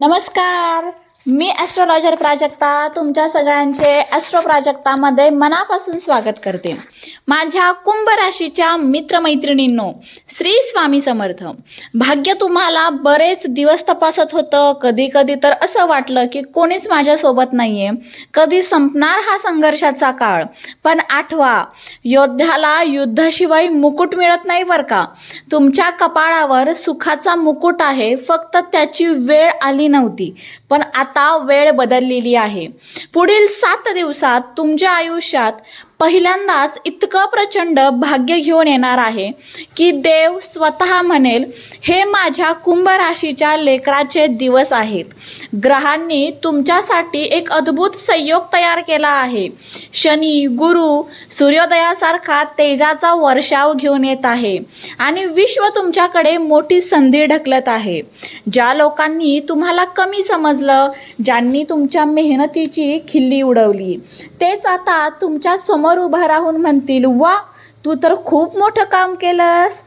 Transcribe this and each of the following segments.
नमस्कार. मी ॲस्ट्रोलॉजर प्राजक्ता तुमच्या सगळ्यांचे ॲस्ट्रो प्राजक्तामध्ये मनापासून स्वागत करते. माझ्या कुंभ राशीच्या मित्रमैत्रिणींनो श्री स्वामी समर्थ. भाग्य तुम्हाला बरेच दिवस तपासत होतं. कधी कधी तर असं वाटलं की कोणीच माझ्यासोबत नाही आहे कधी संपणार हा संघर्षाचा काळ. पण आठवा योद्ध्याला युद्धाशिवाय मुकुट मिळत नाही बरं का. तुमच्या कपाळावर सुखाचा मुकुट आहे. फक्त त्याची वेळ आली नव्हती. पण आता वेळ बदललेली आहे. पुढील सात दिवसात तुमच्या आयुष्यात पहिल्यांदाच इतकं प्रचंड भाग्य घेऊन येणार आहे की देव स्वतः म्हणेल हे माझ्या कुंभ राशीच्या लेकराचे दिवस आहेत. ग्रहांनी तुमच्यासाठी एक अद्भुत संयोग तयार केला आहे. शनी गुरु सूर्योदयासारखा तेजाचा वर्षाव घेऊन येत आहे आणि विश्व तुमच्याकडे मोठी संधी ढकलत आहे. ज्या लोकांनी तुम्हाला कमी समजलं ज्यांनी तुमच्या मेहनतीची खिल्ली उडवली तेच आता तुमच्यासमोर उभं राहून म्हणतील वा तू तर खूप मोठं काम केलंस.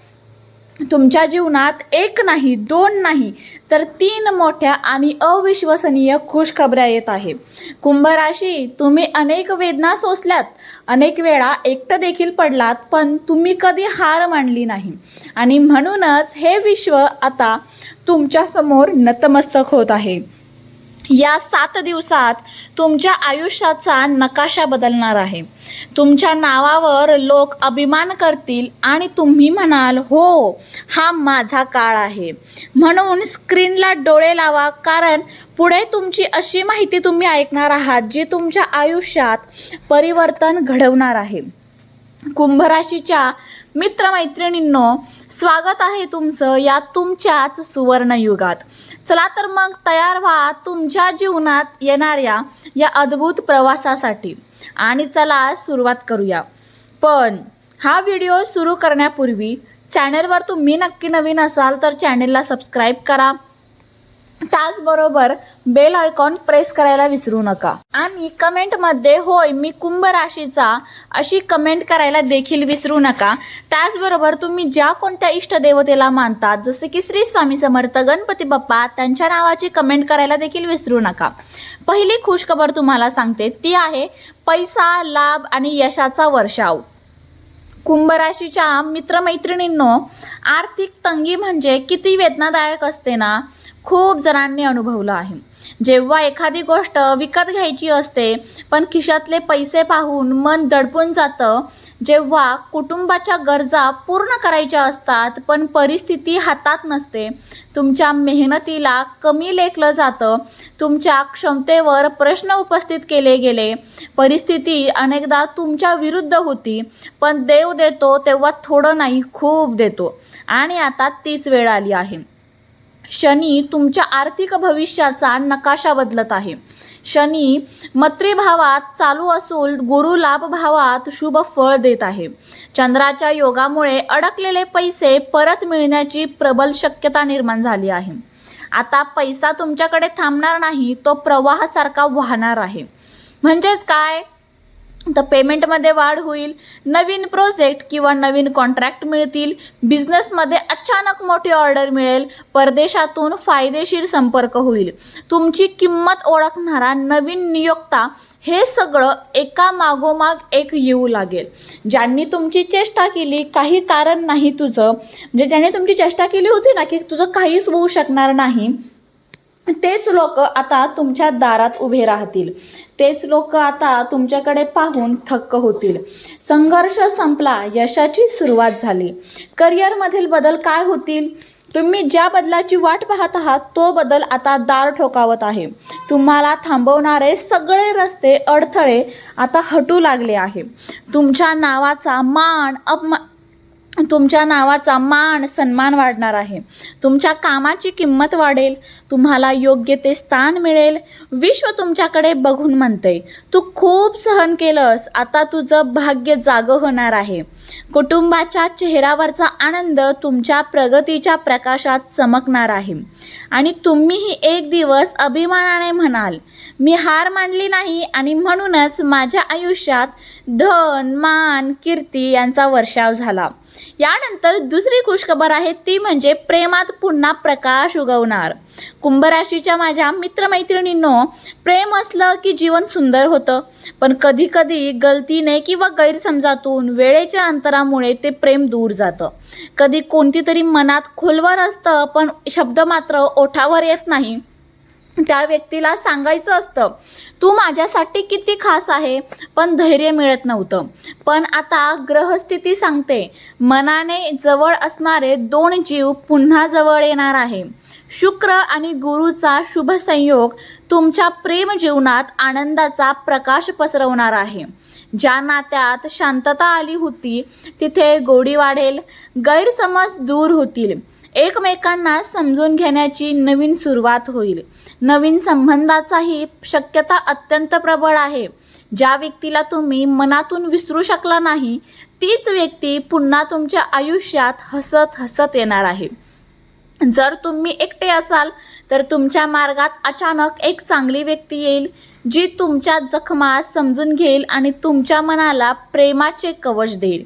तुमच्या जीवनात एक नाही दोन नाही तर तीन मोठ्या आणि अविश्वसनीय खुशखबऱ्या येत आहे. कुंभराशी तुम्ही अनेक वेदना सोसल्यात. अनेक वेळा एकटं देखील पडलात पण तुम्ही कधी हार मानली नाही. आणि म्हणूनच हे विश्व आता तुमच्यासमोर नतमस्तक होत आहे. या सात दिवसात तुमच्या आयुष्याचा नकाशा बदलणार आहे. तुमच्या नावावर लोक अभिमान करतील आणि तुम्ही म्हणाल हो हा माझा काळ आहे. म्हणून स्क्रीनला डोळे लावा कारण पुढे तुमची अशी माहिती तुम्ही ऐकणार आहात जी तुमच्या आयुष्यात परिवर्तन घडवणार आहे. कुंभ राशीच्या मित्रमैत्रिणींनो स्वागत आहे तुमचं या तुमच्याच सुवर्णयुगात. चला तर मग तयार व्हा तुमच्या जीवनात येणाऱ्या या अद्भुत प्रवासासाठी. आणि चला सुरुवात करूया. पण हा व्हिडिओ सुरू करण्यापूर्वी चॅनलवर तुम्ही नक्की नवीन असाल तर चॅनलला सबस्क्राईब करा. त्याचबरोबर बेल आयकॉन प्रेस करायला विसरू नका. आणि कमेंटमध्ये होय मी कुंभ राशीचा अशी कमेंट करायला देखील विसरू नका. त्याचबरोबर तुम्ही ज्या कोणत्या इष्टदेवतेला मानतात जसे की श्री स्वामी समर्थ गणपती बाप्पा त्यांच्या नावाची कमेंट करायला देखील विसरू नका. पहिली खुशखबर तुम्हाला सांगते ती आहे पैसा लाभ आणि यशाचा वर्षाव. कुंभ राशीच्या मित्रमैत्रिणींनो आर्थिक तंगी म्हणजे किती वेदनादायक असते ना? खूप जणांनी अनुभवलं आहे. जेव्हा एखादी गोष्ट विकत घ्यायची असते पण खिशातले पैसे पाहून मन दडपून जातं जेव्हा कुटुंबाच्या गरजा पूर्ण करायच्या असतात पण परिस्थिती हातात नसते. तुमच्या मेहनतीला कमी लेखलं जातं. तुमच्या क्षमतेवर प्रश्न उपस्थित केले गेले. परिस्थिती अनेकदा तुमच्या विरुद्ध होती पण देव देतो तेव्हा थोडं नाही खूप देतो. आणि आता तीच वेळ आली आहे. शनी तुमच्या आर्थिक भविष्याचा नकाशा बदलत आहे. शनी मत्रीभावात चालू असून गुरु लाभ भावात शुभ फळ देत आहे. चंद्राच्या योगामुळे अडकलेले पैसे परत मिळण्याची प्रबल शक्यता निर्माण झाली आहे. आता पैसा तुमच्याकडे थांबणार नाही तो प्रवाहासारखा वाहणार आहे. म्हणजेच काय? तर पेमेंटमध्ये वाढ होईल नवीन प्रोजेक्ट किंवा नवीन कॉन्ट्रॅक्ट मिळतील बिझनेसमध्ये अचानक मोठी ऑर्डर मिळेल परदेशातून फायदेशीर संपर्क होईल. तुमची किंमत ओळखणारा नवीन नियोक्ता हे सगळं एका मागोमाग एक येऊ लागेल. ज्यांनी तुमची चेष्टा केली काही कारण नाही तुझं. म्हणजे ज्यांनी तुमची चेष्टा केली होती ना की तुझं काहीच होऊ शकणार नाही तेच लोक आता तुमच्या दारात उभे राहतील. तेच लोक आता तुमच्याकडे पाहून थक्क होतील. संघर्ष संपला यशाची सुरुवात झाली. करिअरमधील बदल काय होतील? तुम्ही ज्या बदलाची वाट पाहत आहात तो बदल आता दार ठोकावत आहे. तुम्हाला थांबवणारे सगळे रस्ते अडथळे आता हटू लागले आहे. तुमच्या नावाचा मान अपमा तुमच्या नावाचा मान सन्मान वाढणार आहे. तुमच्या कामाची किंमत वाढेल. तुम्हाला योग्य ते स्थान मिळेल. विश्व तुमच्याकडे बघून म्हणते तू खूप सहन केलंस. आता तुझं भाग्य जागं होणार आहे. कुटुंबाच्या चेहऱ्यावरचा आनंद तुमच्या प्रगतीच्या प्रकाशात चमकणार आहे. आणि तुम्हीही एक दिवस अभिमानाने म्हणाल मी हार मानली नाही आणि म्हणूनच माझ्या आयुष्यात धन मान कीर्ती यांचा वर्षाव झाला. यानंतर दुसरी खुशखबर आहे ती म्हणजे प्रेमात पुन्हा प्रकाश उगवणार. कुंभराशीच्या माझ्या मित्रमैत्रिणींनो प्रेम असलं की जीवन सुंदर होतं पण कधी कधी गलतीने किंवा गैरसमजातून वेळेच्या अंतरामुळे ते प्रेम दूर जातं. कधी कोणती तरी मनात खोलवर असतं पण शब्द मात्र ओठावर येत नाही. त्या व्यक्तीला सांगायचं असतं तू माझ्यासाठी किती खास आहे पण धैर्य मिळत नव्हतं. पण आता ग्रहस्थिती सांगते मनाने जवळ असणारे दोन जीव पुन्हा जवळ येणार आहे. शुक्र आणि गुरुचा शुभ संयोग तुमच्या प्रेम जीवनात आनंदाचा प्रकाश पसरवणार आहे. ज्या नात्यात शांतता आली होती तिथे गोडी वाढेल गैरसमज दूर होतील. एकमेकांना समजून घेण्याची नवीन सुरुवात होईल. नवीन संबंधाचाही शक्यता अत्यंत प्रबळ आहे. ज्या व्यक्तीला तुम्ही मनातून विसरू शकला नाही तीच व्यक्ती पुन्हा तुमच्या आयुष्यात हसत हसत येणार आहे. जर तुम्ही एकटे असाल तर तुमच्या मार्गात अचानक एक चांगली व्यक्ती येईल जी तुमच्या जखमा समजून घेईल आणि तुमच्या मनाला प्रेमाचे कवच देईल.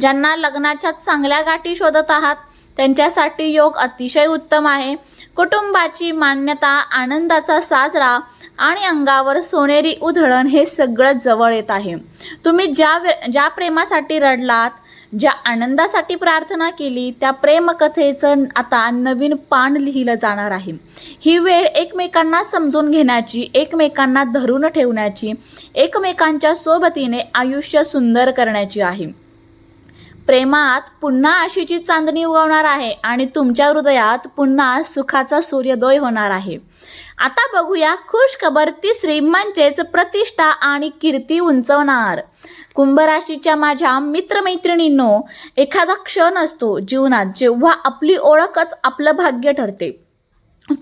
ज्यांना लग्नाच्या चांगल्या गाठी शोधत आहात त्यांच्यासाठी योग अतिशय उत्तम आहे. कुटुंबाची मान्यता आनंदाचा साजरा आणि अंगावर सोनेरी उधळण हे सगळं जवळ येत आहे. तुम्ही ज्या वे ज्या प्रेमासाठी रडलात ज्या आनंदासाठी प्रार्थना केली त्या प्रेमकथेचं आता नवीन पान लिहिलं जाणार आहे. ही वेळ एकमेकांना समजून घेण्याची एकमेकांना धरून ठेवण्याची एकमेकांच्या सोबतीने आयुष्य सुंदर करण्याची आहे. प्रेमात पुन्हा आशेची चांदणी उगवणार आहे आणि तुमच्या हृदयात पुन्हा सुखाचा सूर्योदय होणार आहे. आता बघूया खुश खबर तिसरी म्हणजेच प्रतिष्ठा आणि कीर्ती उंचवणार. कुंभ राशीच्या माझ्या मित्रमैत्रिणींनो एखादा क्षण असतो जीवनात जेव्हा आपली ओळखच आपलं भाग्य ठरते.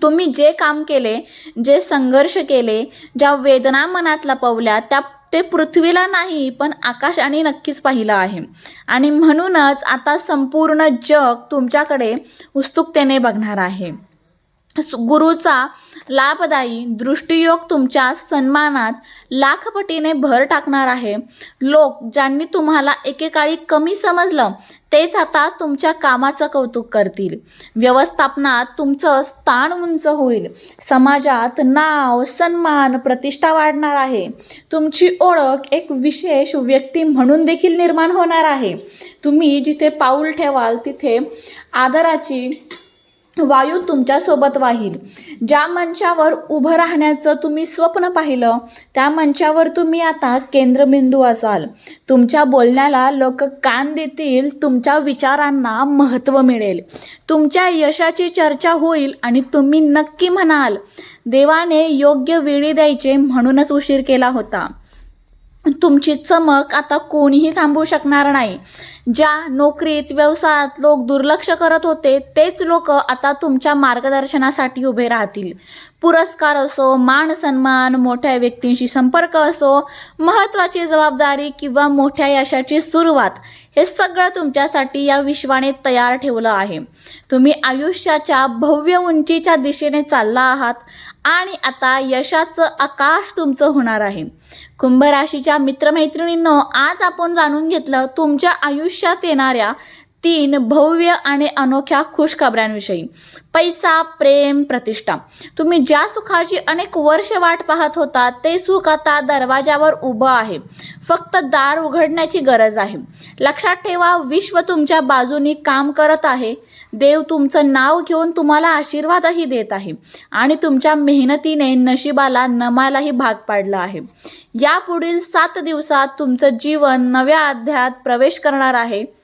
तुम्ही जे काम केले जे संघर्ष केले ज्या वेदना मनात लपवल्या त्या ते पृथ्वीला नाही पण आकाशाने नक्कीच पाहिलं आहे. आणि म्हणूनच आता संपूर्ण जग तुमच्याकडे उत्सुकतेने बघणार आहे. गुरुचा लाभदायी दृष्टियोग तुमच्या सन्मानात लाखपटीने भर टाकणार आहे. लोक ज्यांनी तुम्हाला एकेकाळी कमी समजलं तेच आता तुमच्या कामाचं कौतुक करतील. व्यवस्थापनात तुमचं स्थान उंच होईल. समाजात नाव सन्मान प्रतिष्ठा वाढणार आहे. तुमची ओळख एक विशेष व्यक्ती म्हणून देखील निर्माण होणार आहे. तुम्ही जिथे पाऊल ठेवाल तिथे आदराची वायू तुमच्यासोबत वाहील. ज्या मंचावर उभं राहण्याचं तुम्ही स्वप्न पाहिलं त्या मंचावर तुम्ही आता केंद्रबिंदू असाल. तुमच्या बोलण्याला लोक कान देतील तुमच्या विचारांना महत्त्व मिळेल. तुमच्या यशाची चर्चा होईल आणि तुम्ही नक्की म्हणाल देवाने योग्य वेळी द्यायचे म्हणूनच उशीर केला होता. तुमची चमक आता कोणीही थांबवू शकणार नाही. ज्या नोकरीत व्यवसायात लोक दुर्लक्ष करत होते तेच लोक आता तुमच्या मार्गदर्शनासाठी उभे राहतील. पुरस्कार असो मान सन्मान मोठ्या व्यक्तींशी संपर्क असो महत्त्वाची जबाबदारी किंवा मोठ्या यशाची सुरुवात हे सगळं तुमच्यासाठी या विश्वाने तयार ठेवलं आहे. तुम्ही आयुष्याच्या भव्य उंचीच्या दिशेने चालला आहात. आणि आता यशाचं आकाश तुमचं होणार आहे. कुंभ राशीच्या मित्रमैत्रिणींनो आज आपण जाणून घेतलं तुमच्या आयुष्यात येणाऱ्या तीन भव्य आणि अनोख्या खुशखबऱ्यांविषयी पैसा प्रेम प्रतिष्ठा. तुम्ही ज्या सुखाची अनेक वर्ष वाट पाहत होता ते सुख आता दरवाजावर उभं आहे. फक्त दार उघडण्याची गरज आहे. लक्षात ठेवा विश्व तुमच्या बाजूनी काम करत आहे. देव तुमचं नाव घेऊन तुम्हाला आशीर्वादही देत आहे. आणि तुमच्या मेहनतीने नशिबाला नमालाही भाग पाडला आहे. यापुढील सात दिवसात तुमचं जीवन नव्या अध्यायात प्रवेश करणार आहे.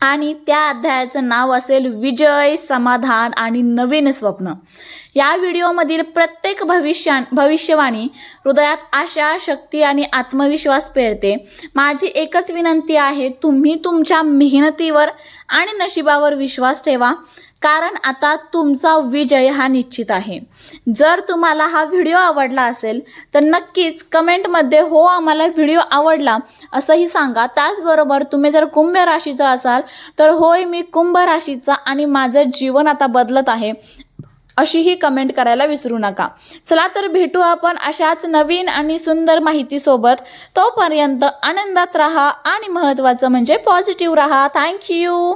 आणि त्या अध्यायाचं नाव असेल विजय समाधान आणि नवीन स्वप्न. या व्हिडिओमधील प्रत्येक भविष्या भविष्यवाणी हृदयात आशा शक्ती आणि आत्मविश्वास पेरते. माझी एकच विनंती आहे तुम्ही तुमच्या मेहनतीवर आणि नशिबावर विश्वास ठेवा. कारण आता तुमचा विजय हा निश्चित आहे. जर तुम्हाला हा व्हिडिओ आवडला असेल तर नक्कीच कमेंटमध्ये हो आम्हाला व्हिडिओ आवडला असंही सांगा. त्याचबरोबर तुम्ही जर कुंभ राशीचा असाल तर होय मी कुंभ राशीचा आणि माझं जीवन आता बदलत आहे अशीही कमेंट करायला विसरू नका. चला तर भेटू आपण अशाच नवीन आणि सुंदर माहितीसोबत. तोपर्यंत आनंदात राहा आणि महत्त्वाचं म्हणजे पॉझिटिव्ह राहा. थँक्यू